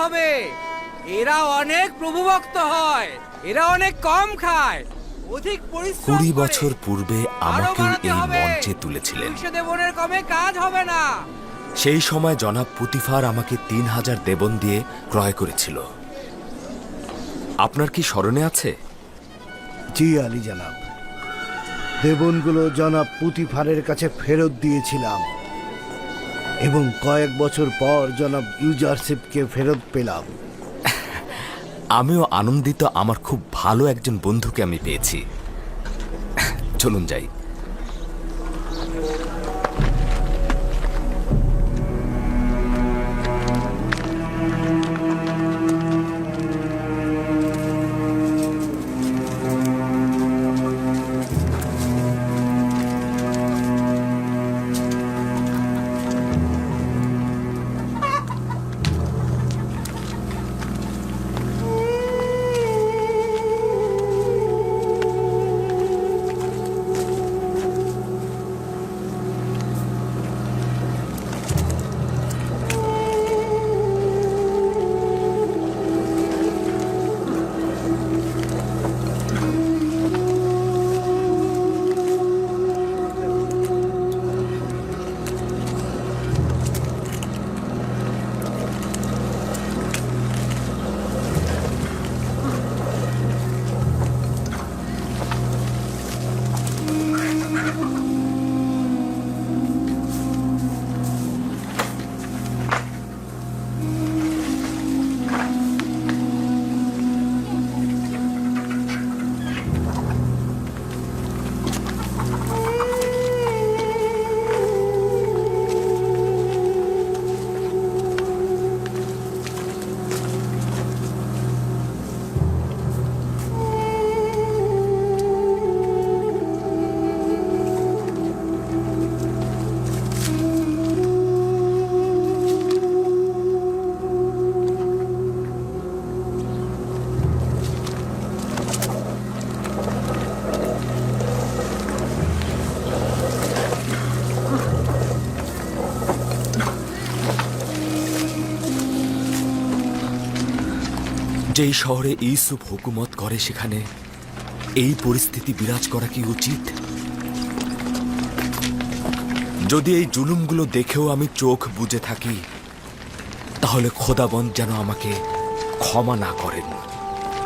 হবে। এরা অনেক প্রভুভক্ত হয় এরা অনেক কম খায়। অধিক পরিশ্রম কুড়ি বছর পূর্বে আরও আমাকেও এই মঞ্চে তুলেছিলেন। দেবনের কমে কাজ হবে না। সেই সময় জনাব পুতিফার আমাকে তিন হাজার দেবন দিয়ে ক্রয় করেছিল। আপনার কি স্মরণে আছে? জি আলী জানাব। দেবনগুলো জনাব পুতিফারের কাছে ফেরত দিয়েছিলাম। এবং কয়েক বছর পর জনাব ইউজারশিপকে ফেরত পেলাম। আমিও আনন্দিত, আমার খুব ভালো একজন বন্ধুকে আমি পেয়েছি। চলুন যাই। যেই শহরে ইউসুফ হুকুমত করে সেখানে, এই পরিস্থিতি বিরাজ করা কি উচিত? যদি এই জুলুমগুলো দেখেও আমি চোখ বুজে থাকি, তাহলে খোদাবন যেন আমাকে ক্ষমা না করেন।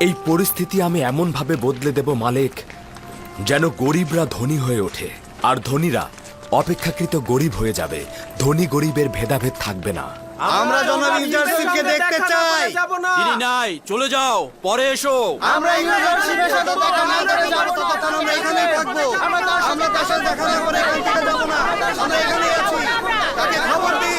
এই পরিস্থিতি আমি এমনভাবে বদলে দেব, মালিক, যেন গরিবরা ধনী হয়ে ওঠে, আর ধনীরা অপেক্ষাকৃত গরিব হয়ে যাবে। ধনী গরিবের ভেদাভেদ থাকবে না। আমরা জনাব ইউজারশিপকে দেখতে চাই। তিনি নাই চলে যাও পরে এসো। আমরা ইউজারশিপের সাথে দেখা না করে যাব ততক্ষণ আমরা এখানেই থাকব। আমরা তার সাথে দেখা না করে এখান থেকে যাব না। আমরা এখানেই আছি। তাকে খবর দিন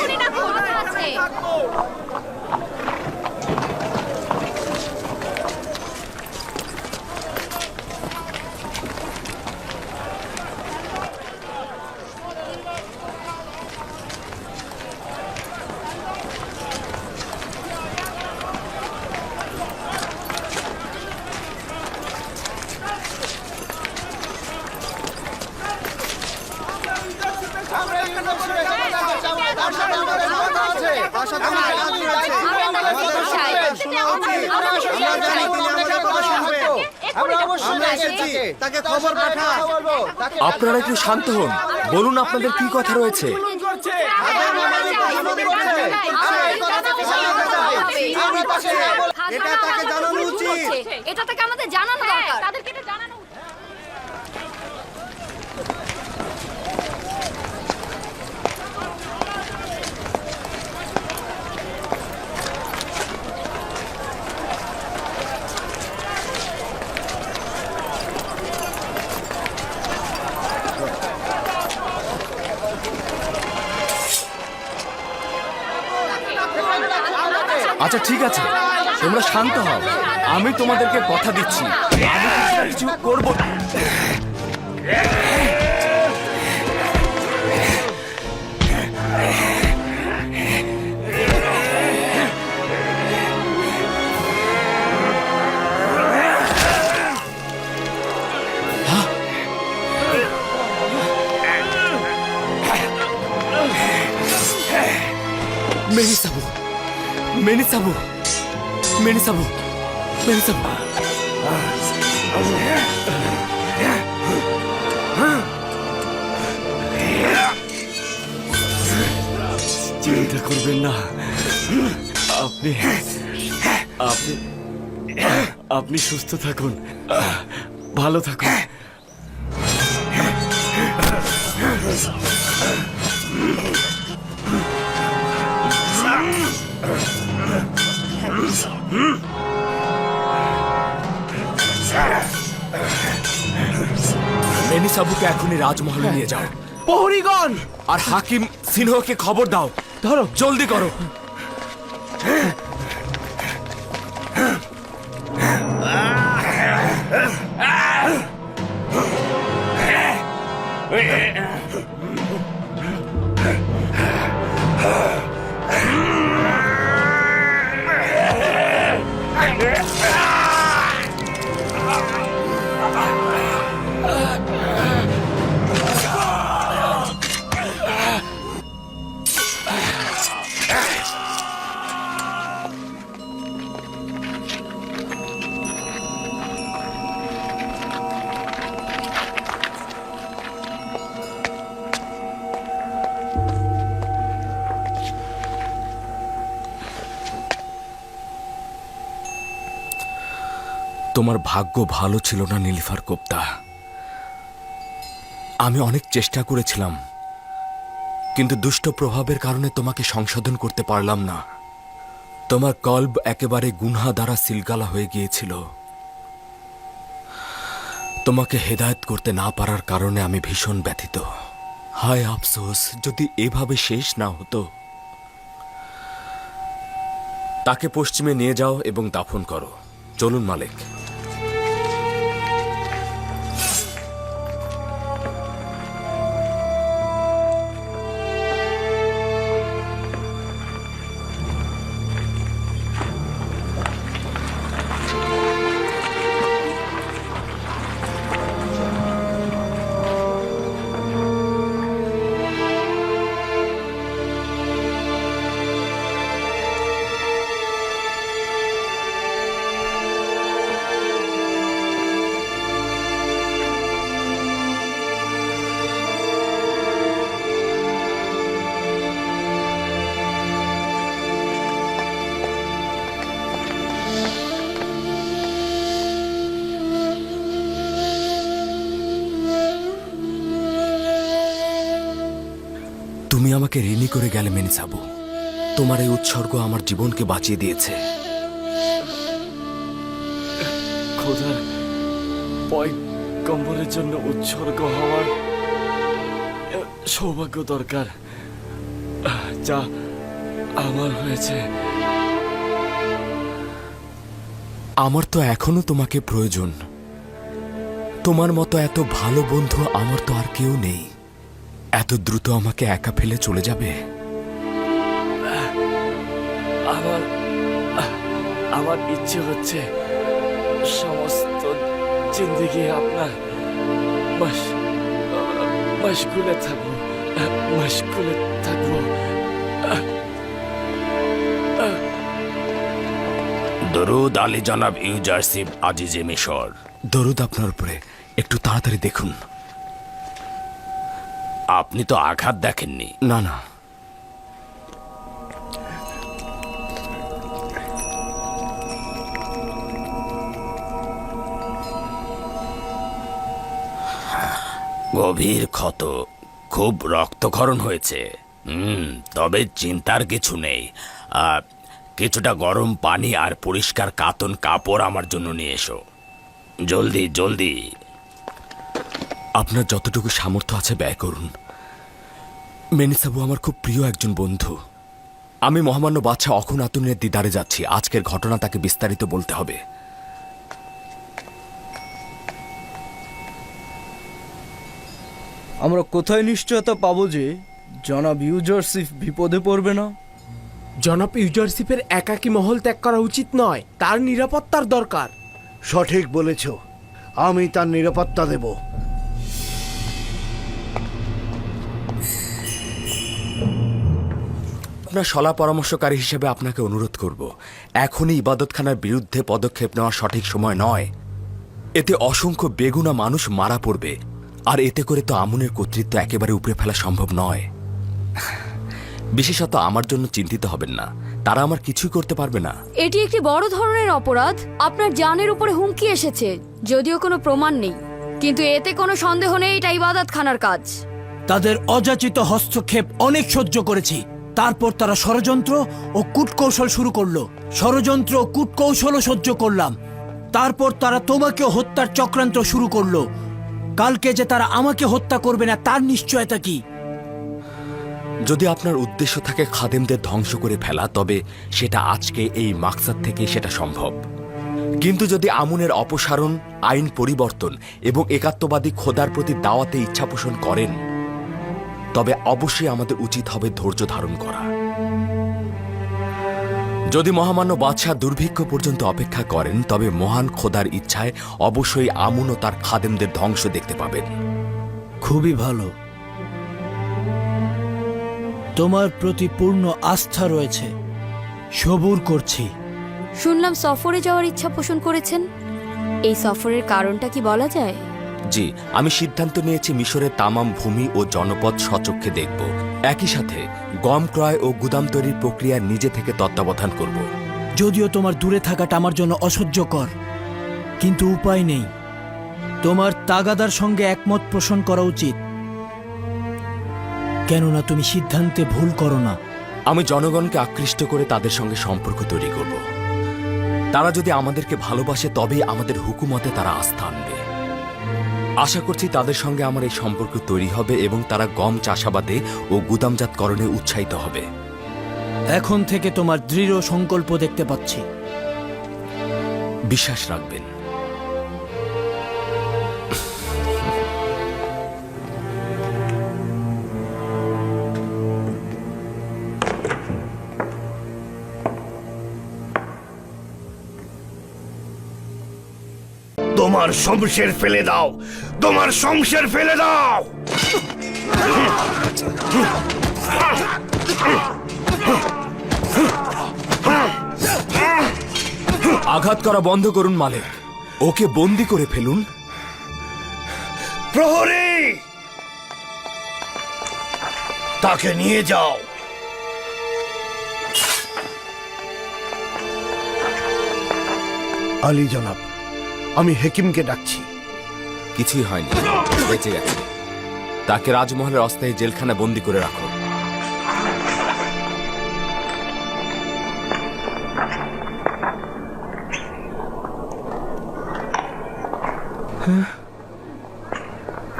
তার সাথে আমাদের কথা আছে তার সাথে আমাদের কাজ রয়েছে আমরা জানি তিনি আমাদের কথা শুনবে আমরা এসেছি তাকে খবর পাঠা আপনারা একটু শান্ত হন বলুন আপনাদের কি কথা রয়েছে এটা তাকে জানানো উচিত। এটা তাকে আমাদের জানানো দরকার তাদেরকে এটা জানানো আচ্ছা ঠিক আছে। তোমরা শান্ত হও। আমি তোমাদেরকে কথা দিচ্ছি। আমি কিছু না কিছু মেনি সাবু মেনিসাবু মেনিসাবু চিন্তা করবেন না। আপনি আপনি আপনি সুস্থ থাকুন। ভালো থাকুন। মেনিসাবুকে এখনই রাজমহলে নিয়ে যাও। প্রহরীগণ! আর হাকিম সিনহকে খবর দাও। ধরো। জলদি করো। তোমার ভাগ্য ভালো ছিল না, নীলিফার কোপ্তা। আমি অনেক চেষ্টা করেছিলাম, কিন্তু দুষ্ট প্রভাবের কারণে তোমাকে সংশোধন করতে পারলাম না। তোমার কল্ব একেবারে গুনহা দ্বারা সিলগালা হয়ে গিয়েছিল। তোমাকে হেদায়ত করতে না পারার কারণে আমি ভীষণ ব্যথিত। হায় আফসোস, যদি এভাবে শেষ না হতো, তাকে পশ্চিমে নিয়ে যাও এবং দাফন করো। চলুন মালিক। তুমি আমাকে ঋণী করে গেলে মেনে মেনিসাবু তোমার এই উৎসর্গ আমার জীবনকে বাঁচিয়ে দিয়েছে। খোদার কম্বলের জন্য উৎসর্গ হওয়ার সৌভাগ্য দরকার যা আমার হয়েছে। আমার তো এখনও তোমাকে প্রয়োজন। তোমার মতো এত ভালো বন্ধু আমার তো আর কেউ নেই। এত দ্রুত আমাকে একা ফেলে চলে যাবে? আমার আমার ইচ্ছে হচ্ছে সমস্ত জিন্দিগি আপনার মাস মাসকুলে থাকব আহ, মাসকুলে থাকব। দরুদ আলী জনাব ইউজারসিফ আজিজে মিশর। দরুদ আপনার উপরে একটু তাড়াতাড়ি দেখুন। আপনি তো আঘাত দেখেননি। না না। গভীর ক্ষত খুব রক্তক্ষরণ হয়েছে। হুম তবে চিন্তার কিছু নেই। কিছুটা গরম পানি আর পরিষ্কার কাতন কাপড় আমার জন্য নিয়ে এসো। জলদি জলদি। আপনার যতটুকু সামর্থ্য আছে ব্যয় করুন। মেনিসাবু আমার খুব প্রিয় একজন বন্ধু। আমি মহামান্য বাদশাহ অখুনাতুনের দিদারে যাচ্ছি। আজকের ঘটনা তাকে বিস্তারিত বলতে হবে। আমরা কোথায় নিশ্চয়তা পাবো যে জনাব ইউজারসিফ বিপদে পড়বে না? জনাব ইউজারশিপের একাকী মহল ত্যাগ করা উচিত নয় তার নিরাপত্তার দরকার। সঠিক বলেছ। আমি তার নিরাপত্তা দেব। আপনার সলা পরামর্শকারী হিসেবে আপনাকে অনুরোধ করব। এখনই ইবাদতখানার বিরুদ্ধে পদক্ষেপ নেওয়া সঠিক সময় নয়। এতে অসংখ্য বেগুনা মানুষ মারা পড়বে আর এতে করে তো আমুনের কর্তৃত্ব একেবারে উপরে ফেলা সম্ভব নয়। বিশেষত আমার জন্য চিন্তিত হবেন না। তারা আমার কিছুই করতে পারবে না। এটি একটি বড় ধরনের অপরাধ। আপনার জানের উপরে হুমকি এসেছে যদিও কোনো প্রমাণ নেই। কিন্তু এতে কোনো সন্দেহ নেই এটা ইবাদত খানার কাজ। তাদের অযাচিত হস্তক্ষেপ অনেক সহ্য করেছি। তারপর তারা ষড়যন্ত্র ও কূটকৌশল শুরু করল। ষড়যন্ত্র ও কূটকৌশলও সহ্য করলাম। তারপর তারা তোমাকে হত্যার চক্রান্ত শুরু করল। কালকে যে তারা আমাকে হত্যা করবে না, তার নিশ্চয়তা কি? যদি আপনার উদ্দেশ্য থাকে খাদেমদের ধ্বংস করে ফেলা, তবে সেটা আজকে এই মাকসাদ থেকে সেটা সম্ভব। কিন্তু যদি আমুনের অপসারণ, আইন পরিবর্তন এবং একাত্মবাদী খোদার প্রতি দাওয়াতে ইচ্ছা পোষণ করেন তবে অবশ্যই আমাদের উচিত হবে ধৈর্য ধারণ করা। যদি মহামান্য বাদশাহ দুর্ভিক্ষ পর্যন্ত অপেক্ষা করেন তবে মহান খোদার ইচ্ছায় অবশ্যই আমুন ও তার খাদেমদের ধ্বংস দেখতে পাবেন। খুবই ভালো। তোমার প্রতি পূর্ণ আস্থা রয়েছে। সবুর করছি। শুনলাম সফরে যাওয়ার ইচ্ছা পোষণ করেছেন। এই সফরের কারণটা কি বলা যায়? জি আমি সিদ্ধান্ত নিয়েছি মিশরের তামাম ভূমি ও জনপদ সচক্ষে দেখব। একই সাথে গম ক্রয় ও গুদাম তৈরির প্রক্রিয়া নিজে থেকে তত্ত্বাবধান করব। যদিও তোমার দূরে থাকাটা আমার জন্য অসহ্যকর কিন্তু উপায় নেই। তোমার তাগাদার সঙ্গে একমত পোষণ করা উচিত। কেননা তুমি সিদ্ধান্তে ভুল করো না। আমি জনগণকে আকৃষ্ট করে তাদের সঙ্গে সম্পর্ক তৈরি করব। তারা যদি আমাদেরকে ভালোবাসে তবেই আমাদের হুকুমতে তারা আস্থা আনবে। আশা করছি তাদের সঙ্গে আমার এই সম্পর্ক তৈরি হবে এবং তারা গম চাষাবাদে ও গুদামজাতকরণে উৎসাহিত হবে। এখন থেকে তোমার দৃঢ় সংকল্প দেখতে পাচ্ছি। বিশ্বাস রাখবেন। তোমার শমশের ফেলে দাও। তোমার শমশের ফেলে দাও। আঘাত করা বন্ধ করুন মালিক। ওকে বন্দি করে ফেলুন। প্রহরী! তাকে নিয়ে যাও। আলী জনাব আমি হেকিমকে ডাকছি। কিছুই হয়নি। বেঁচে গেছে। তাকে রাজমহলের অস্থায়ী জেলখানা বন্দি করে রাখো।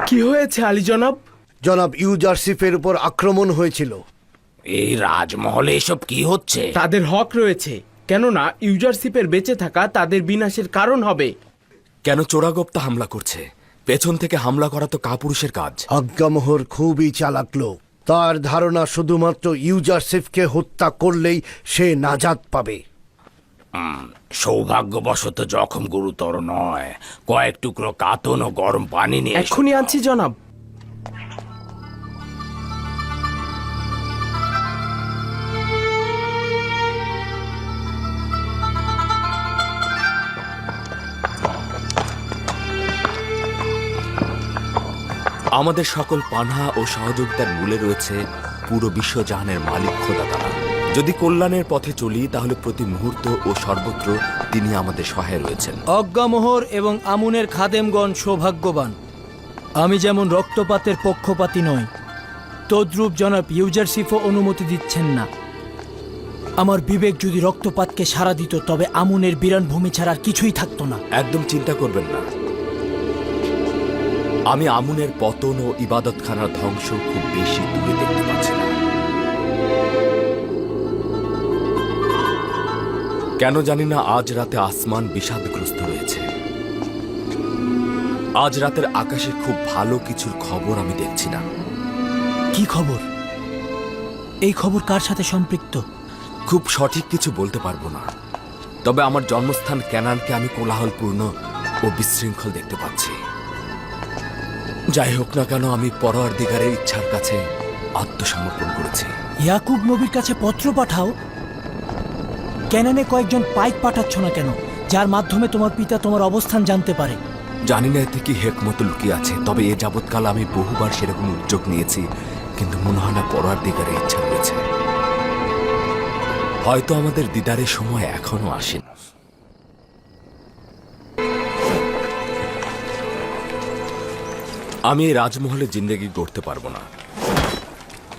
কি হয়েছে আলী জনাব? জনাব ইউজারসিফের উপর আক্রমণ হয়েছিল। এই রাজমহলে এসব কি হচ্ছে? তাদের হক রয়েছে। কেননা ইউজারশিপের বেঁচে থাকা তাদের বিনাশের কারণ হবে। কেন চোরাগোপ্তা হামলা করছে? পেছন থেকে হামলা করা তো কাপুরুষের কাজ। আজ্ঞামোহর খুবই চালাক লোক। তার ধারণা শুধুমাত্র ইউজারসিফকে হত্যা করলেই সে নাজাদ পাবে। সৌভাগ্যবশত জখম গুরুতর নয়। কয়েক টুকরো কাতন ও গরম পানি নিয়ে এখনই আনছি জনাব। আমাদের সকল পানহা ও সহযোগিতার মূলে রয়েছে পুরো বিশ্বজাহানের মালিক খোদা তারা যদি কল্যাণের পথে চলি তাহলে প্রতি মুহূর্ত ও সর্বত্র তিনি আমাদের সহায় রয়েছেন। অজ্ঞামোহর এবং আমুনের খাদেমগণ সৌভাগ্যবান। আমি যেমন রক্তপাতের পক্ষপাতী নই তদ্রূপ জনাব ইউজারশিফও অনুমতি দিচ্ছেন না। আমার বিবেক যদি রক্তপাতকে সাড়া দিত তবে আমুনের বিরানভূমি ছাড়া আর কিছুই থাকতো না। একদম চিন্তা করবেন না। আমি আমুনের পতন ও ইবাদতখানার ধ্বংস খুব বেশি দূরে দেখতে পাচ্ছি না। কেন জানি না আজ রাতে আসমান বিষাদগ্রস্ত রয়েছে। আজ রাতের আকাশে খুব ভালো কিছুর খবর আমি দেখছি না। কি খবর? এই খবর কার সাথে সম্পৃক্ত? খুব সঠিক কিছু বলতে পারব না। তবে আমার জন্মস্থান ক্যানানকে আমি কোলাহলপূর্ণ ও বিশৃঙ্খল দেখতে পাচ্ছি। যাই হোক না কেন আমি পরোয়ার দিগারের ইচ্ছার কাছে আত্মসমর্পণ করেছি। ইয়াকুব নবীর কাছে পত্র পাঠাও। ক্যানানে কয়েকজন পাইক পাঠাচ্ছ না কেন যার মাধ্যমে তোমার পিতা তোমার অবস্থান জানতে পারে? জানি না এতে কি হেকমত লুকিয়ে আছে তবে এ যাবৎকাল আমি বহুবার সেরকম উদ্যোগ নিয়েছি কিন্তু মনে হয় না পড়ার দিকারে ইচ্ছা রয়েছে। হয়তো আমাদের দিদারের সময় এখনও আসেনি। আমি এই রাজমহলে জিন্দেগি গড়তে পারব না।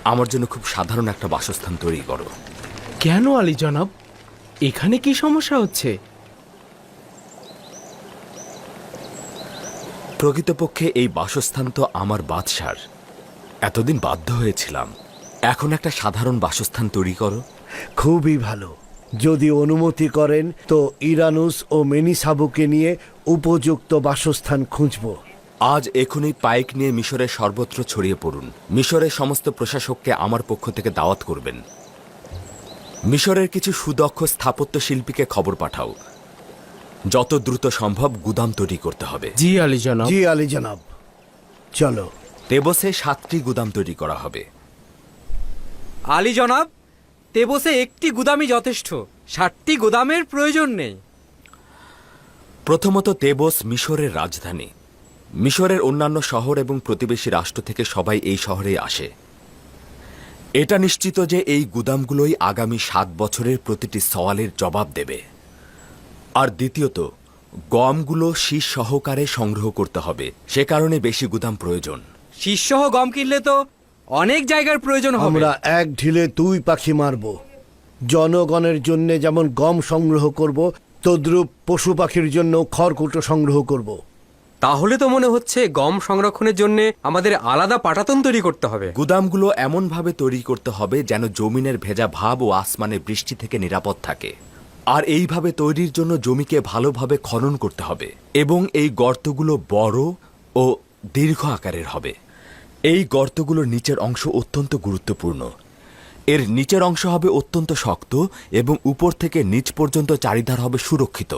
আমার জন্য খুব সাধারণ একটা বাসস্থান তৈরি করো। কেন আলী জনাব? এখানে কি সমস্যা হচ্ছে? প্রকৃতপক্ষে এই বাসস্থান তো আমার বাদশার। এতদিন বাধ্য হয়েছিলাম। এখন একটা সাধারণ বাসস্থান তৈরি করো। খুবই ভালো। যদি অনুমতি করেন তো ইরানুস ও মেনিসাবুকে নিয়ে উপযুক্ত বাসস্থান খুঁজব। আজ এখনই পাইক নিয়ে মিশরের সর্বত্র ছড়িয়ে পড়ুন। মিশরের সমস্ত প্রশাসককে আমার পক্ষ থেকে দাওয়াত করবেন। মিশরের কিছু সুদক্ষ স্থাপত্য শিল্পীকে খবর পাঠাও। যত দ্রুত সম্ভব গুদাম তৈরি করতে হবে। জি আলী জনাব। জি আলী জনাব। চলো। তেবসে সাতটি গুদাম তৈরি করা হবে। আলী জনাব তেবসে একটি গুদামই যথেষ্ট। ষাটটি গুদামের প্রয়োজন নেই। প্রথমত তেবস মিশরের রাজধানী। মিশরের অন্যান্য শহর এবং প্রতিবেশী রাষ্ট্র থেকে সবাই এই শহরে আসে। এটা নিশ্চিত যে এই গুদামগুলোই আগামী সাত বছরের প্রতিটি সওয়ালের জবাব দেবে। আর দ্বিতীয়ত গমগুলো শীষ সহকারে সংগ্রহ করতে হবে। সে কারণে বেশি গুদাম প্রয়োজন। শীর্ষহ গম কিনলে তো অনেক জায়গার প্রয়োজন হবে। আমরা এক ঢিলে দুই পাখি মারব। জনগণের জন্য যেমন গম সংগ্রহ করব তদ্রূপ পশু পাখির জন্য খড়কুটো সংগ্রহ করব। তাহলে তো মনে হচ্ছে গম সংরক্ষণের জন্য আমাদের আলাদা পাটাতন তৈরি করতে হবে। গুদামগুলো এমনভাবে তৈরি করতে হবে যেন জমিনের ভেজা ভাব ও আসমানের বৃষ্টি থেকে নিরাপদ থাকে। আর এইভাবে তৈরির জন্য জমিকে ভালোভাবে খনন করতে হবে এবং এই গর্তগুলো বড় ও দীর্ঘ আকারের হবে। এই গর্তগুলোর নিচের অংশ অত্যন্ত গুরুত্বপূর্ণ। এর নিচের অংশ হবে অত্যন্ত শক্ত এবং উপর থেকে নিচ পর্যন্ত চারিধার হবে সুরক্ষিত।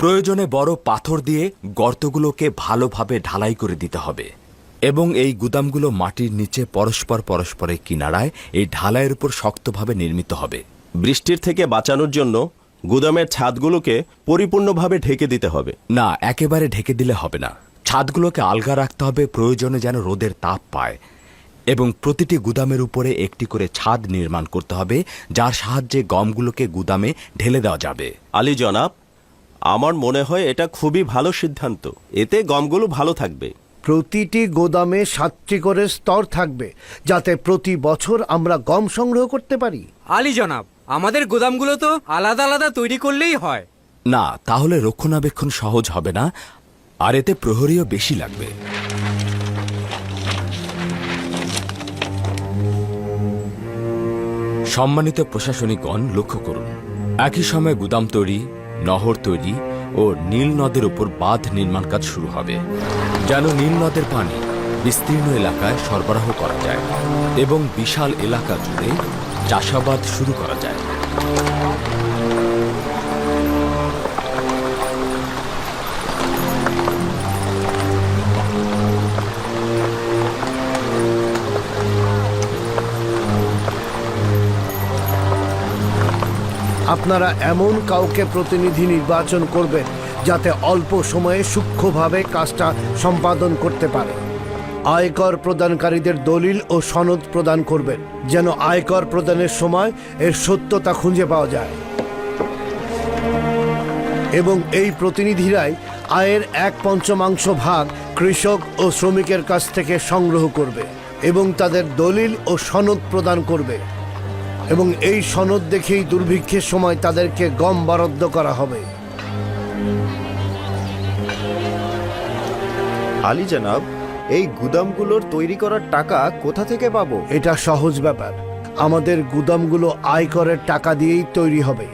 প্রয়োজনে বড় পাথর দিয়ে গর্তগুলোকে ভালোভাবে ঢালাই করে দিতে হবে এবং এই গুদামগুলো মাটির নিচে পরস্পর পরস্পরের কিনারায় এই ঢালাইয়ের উপর শক্তভাবে নির্মিত হবে। বৃষ্টির থেকে বাঁচানোর জন্য গুদামের ছাদগুলোকে পরিপূর্ণভাবে ঢেকে দিতে হবে। না একেবারে ঢেকে দিলে হবে না। ছাদগুলোকে আলগা রাখতে হবে প্রয়োজনে যেন রোদের তাপ পায়। এবং প্রতিটি গুদামের উপরে একটি করে ছাদ নির্মাণ করতে হবে যার সাহায্যে গমগুলোকে গুদামে ঢেলে দেওয়া যাবে। আলী জনাব আমার মনে হয় এটা খুবই ভালো সিদ্ধান্ত। এতে গমগুলো ভালো থাকবে। প্রতিটি গোদামে সাতটি করে স্তর থাকবে যাতে প্রতি বছর আমরা গম সংগ্রহ করতে পারি। আলী জনাব আমাদের গোদামগুলো তো আলাদা আলাদা তৈরি করলেই হয়। না তাহলে রক্ষণাবেক্ষণ সহজ হবে না আর এতে প্রহরীও বেশি লাগবে। সম্মানিত প্রশাসনিকগণ লক্ষ্য করুন একই সময় গুদাম তৈরি নহর তৈরি ও নীল নদের উপর বাঁধ নির্মাণ কাজ শুরু হবে, যেন নীল নদের পানি বিস্তীর্ণ এলাকায় সরবরাহ করা যায় এবং বিশাল এলাকা জুড়ে চাষাবাদ শুরু করা যায়। আপনারা এমন কাউকে প্রতিনিধি নির্বাচন করবেন যাতে অল্প সময়ে সূক্ষ্মভাবে কাজটা সম্পাদন করতে পারে। আয়কর প্রদানকারীদের দলিল ও সনদ প্রদান করবেন, যেন আয়কর প্রদানের সময় এর সত্যতা খুঁজে পাওয়া যায়। এবং এই প্রতিনিধিরাই আয়ের এক পঞ্চমাংশ ভাগ কৃষক ও শ্রমিকের কাছ থেকে সংগ্রহ করবে এবং তাদের দলিল ও সনদ প্রদান করবে। এবং এই সনদ দেখেই দুর্ভিক্ষের সময় তাদেরকে গম বরাদ্দ করা হবে। আলী জানাব এই গুদামগুলোর তৈরি করার টাকা কোথা থেকে পাবো? এটা সহজ ব্যাপার। আমাদের গুদামগুলো আয়করের টাকা দিয়েই তৈরি হবে।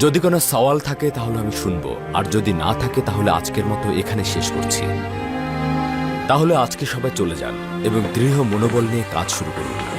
যদি কোনো সওয়াল থাকে তাহলে আমি শুনব আর যদি না থাকে তাহলে আজকের মতো এখানে শেষ করছি। তাহলে আজকে সবাই চলে যান এবং দৃঢ় মনোবল নিয়ে কাজ শুরু করুন।